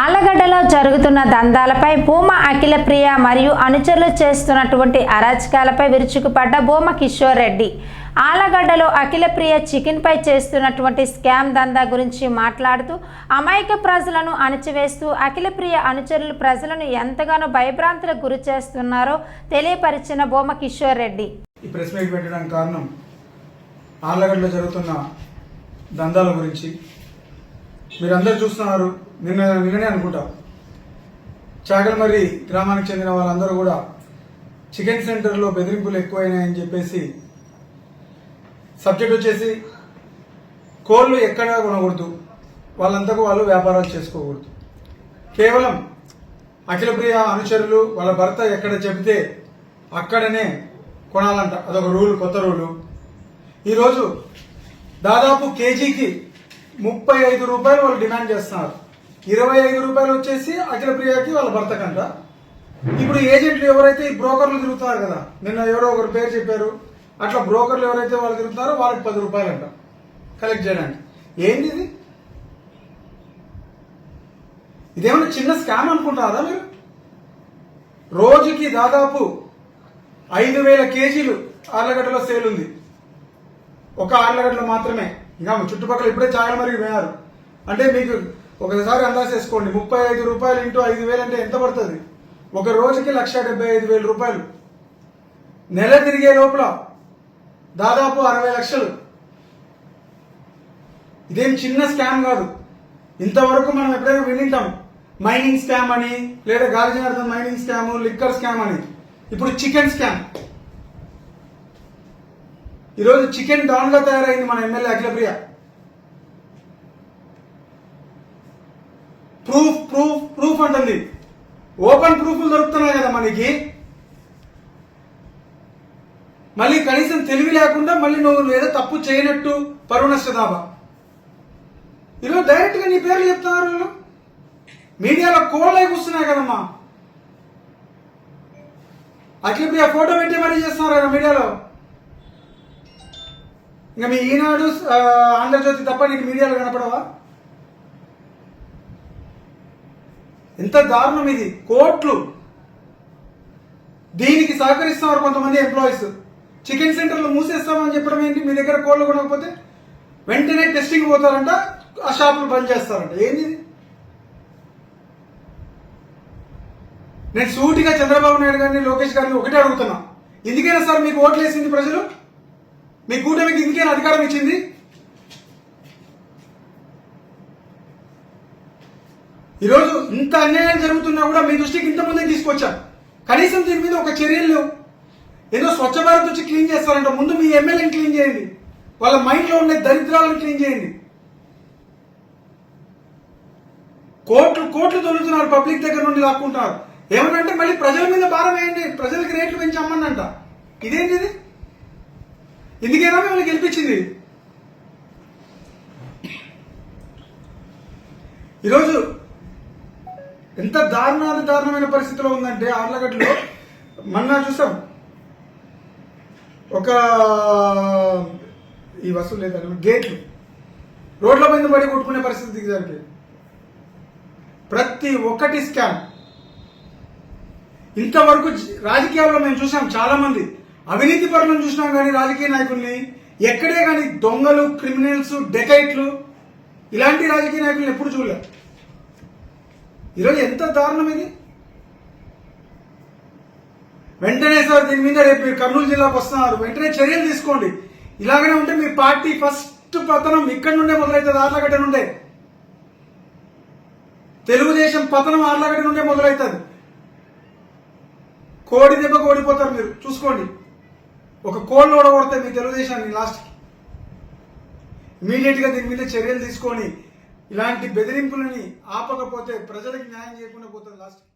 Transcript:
ఆలగడ్డలో జరుగుతున్న దందాలపై భూమా అఖిలప్రియ మరియు అనుచరులు చేస్తున్నటువంటి అరాచకాలపై విరుచుకుపడ్డ భూమా కిషోర్ రెడ్డి. ఆలగడ్డలో అఖిలప్రియ చికెన్పై చేస్తున్నటువంటి స్కామ్ దందా గురించి మాట్లాడుతూ అమాయక ప్రజలను అణచివేస్తూ అఖిలప్రియ అనుచరులు ప్రజలను ఎంతగానో భయభ్రాంతులకు గురి చేస్తున్నారో తెలియపరిచిన భూమా కిషోర్ రెడ్డి. ఈ ప్రెస్ మీట్ పెట్టడానికి కారణం జరుగుతున్న దందాల గురించి మీరందరూ చూస్తున్నారు. నిన్న నిన్ననే అనుకుంటా. చాగల్మర్రి గ్రామానికి చెందిన వాళ్ళందరూ కూడా చికెన్ సెంటర్లో బెదిరింపులు ఎక్కువైనాయని చెప్పేసి సబ్జెక్ట్ వచ్చేసి కోళ్ళు ఎక్కడ కొనకూడదు. వాళ్ళంతకు వాళ్ళు వ్యాపారాలు చేసుకోకూడదు. కేవలం అఖిలప్రియ అనుచరులు వాళ్ళ భర్త ఎక్కడ చెబితే అక్కడనే కొనాలంట. అదొక రూల్ కొత్త రూలు. ఈరోజు దాదాపు కేజీకి ముప్పై ఐదు రూపాయలు వాళ్ళు డిమాండ్ చేస్తున్నారు. ఇరవై ఐదు రూపాయలు వచ్చేసి అఖిలప్రియకి వాళ్ళ భర్తకంట ఇప్పుడు ఏజెంట్లు ఎవరైతే ఈ బ్రోకర్లు తిరుగుతున్నారు కదా నిన్న ఎవరో ఒకరు పేరు చెప్పారు అట్లా బ్రోకర్లు ఎవరైతే వాళ్ళు తిరుగుతున్నారో వాళ్ళకి పది రూపాయలు అంట కలెక్ట్ చేయడానికి. ఏంటి ఇది? ఇదేమన్నా చిన్న స్కామ్ అనుకుంటారా మీరు? రోజుకి దాదాపు ఐదు వేల కేజీలు ఆర్లగడ్డలో సేల్ ఉంది. ఒక ఆర్లగడ్డలో మాత్రమే. ఇంకా చుట్టుపక్కల ఇప్పుడే చాలా మరి పోయారు. అంటే మీకు ఒకసారి అందజేసుకోండి ముప్పై ఐదు రూపాయలు ఇంటూ ఐదు వేలు అంటే ఎంత పడుతుంది? ఒక రోజుకి లక్ష డెబ్బై ఐదు వేల రూపాయలు. నెల తిరిగే లోపల దాదాపు అరవై లక్షలు. ఇదేం చిన్న స్కామ్ కాదు. ఇంతవరకు మనం ఎప్పుడైనా వినింటాం. మైనింగ్ స్కామ్ అని లేదా Gali Janardhan mining scam liquor scam అని. ఇప్పుడు చికెన్ స్కామ్. ఈరోజు చికెన్ డాన్గా తయారైంది మన MLA Akhilapriya. Proof proof proof అంటుంది. ఓపెన్ ప్రూఫ్లు దొరుకుతున్నాయి కదా మనకి. మళ్ళీ కనీసం తెలివి లేకుండా మళ్ళీ నువ్వు ఏదో తప్పు చేయనట్టు పరువు నష్ట ఈరోజు డైరెక్ట్గా నీ పేర్లు చెప్తున్నారు నేను మీడియాలో కోళ్ళై కూర్చున్నాయి కదమ్మా. అఖిలప్రియ ఫోటో పెట్టి మరీ చేస్తున్నారు కదా మీడియాలో. ఇంకా మీ ఈనాడు ఆంధ్రజ్యోతి తప్ప నీకు మీడియాలో కనపడవా? ఎంత దారుణం ఇది. కోట్లు. దీనికి సహకరిస్తున్నారు కొంతమంది ఎంప్లాయీస్ చికెన్ సెంటర్లు మూసేస్తామని చెప్పడం ఏంటి? మీ దగ్గర కోళ్ళు కొనకపోతే వెంటనే టెస్టింగ్ పోతారంట ఆ షాపులు బంద్ చేస్తారంట. ఏంది నేను సూటిగా చంద్రబాబు నాయుడు గారిని లోకేష్ గారిని ఒకటే అడుగుతున్నా. ఎందుకైనా సార్ మీకు ఓట్లు వేసింది ప్రజలు? మీ కూటమికి ఇంకేం అధికారం ఇచ్చింది? ఈరోజు ఇంత అన్యాయం జరుగుతున్నా కూడా మీ దృష్టికి ఇంత ముందే తీసుకొచ్చాం? కనీసం దీని మీద ఒక చర్యలు లేవు. ఏదో స్వచ్ఛ భారత్ వచ్చి క్లీన్ చేస్తారంట. ముందు మీ ఎమ్మెల్యేని క్లీన్ చేయండి. వాళ్ళ మైండ్లో ఉండే దరిద్రాలను క్లీన్ చేయండి. కోట్లు కోట్లు దొరుకుతున్నారు పబ్లిక్ దగ్గర నుండి లాక్కుంటున్నారు. ఏమనంటే మళ్ళీ ప్రజల మీద భారం వేయండి. ప్రజలకి రేట్లు పెంచి అమ్మనంట ఇదేంటి ఇది ఎందుకైనా మిమ్మల్ని గెలిపించింది. ఈరోజు ఎంత దారుణాలు దారుణమైన పరిస్థితిలో ఉందంటే ఆర్లగడ్డలో మొన్న చూసాం. ఒక ఈ వసూలు లేదండి గేట్లు. రోడ్ల మీద పడి కొట్టుకునే పరిస్థితి దిగజారికి ప్రతి ఒక్కటి స్కామ్. ఇంతవరకు రాజకీయాల్లో మేము చూసాం చాలామంది. అవినీతి పరులను చూసినాం కానీ రాజకీయ నాయకుల్ని ఎక్కడే కానీ దొంగలు క్రిమినల్స్ డెకైట్లు ఇలాంటి రాజకీయ నాయకుల్ని ఎప్పుడు చూడలేదు ఈరోజు ఎంత దారుణం ఇది? వెంటనే సార్ దీని మీద రేపు మీరు కర్నూలు జిల్లాకు వస్తున్నారు. వెంటనే చర్యలు తీసుకోండి. ఇలాగనే ఉంటే మీ పార్టీ ఫస్ట్ పతనం ఇక్కడ నుండే మొదలవుతుంది ఆర్లగడ్డ నుండే. తెలుగుదేశం పతనం ఆర్లగడ్డ నుండే మొదలవుతుంది కోడి దెబ్బకు ఓడిపోతారు మీరు. చూసుకోండి. ఒక కోళ్ళు ఓడగొడితే మీ తెలుగుదేశాన్ని లాస్ట్కి ఇమీడియట్గా దీని మీద చర్యలు తీసుకొని ఇలాంటి బెదిరింపులని ఆపకపోతే ప్రజలకు న్యాయం చేయకుండా పోతుంది లాస్ట్కి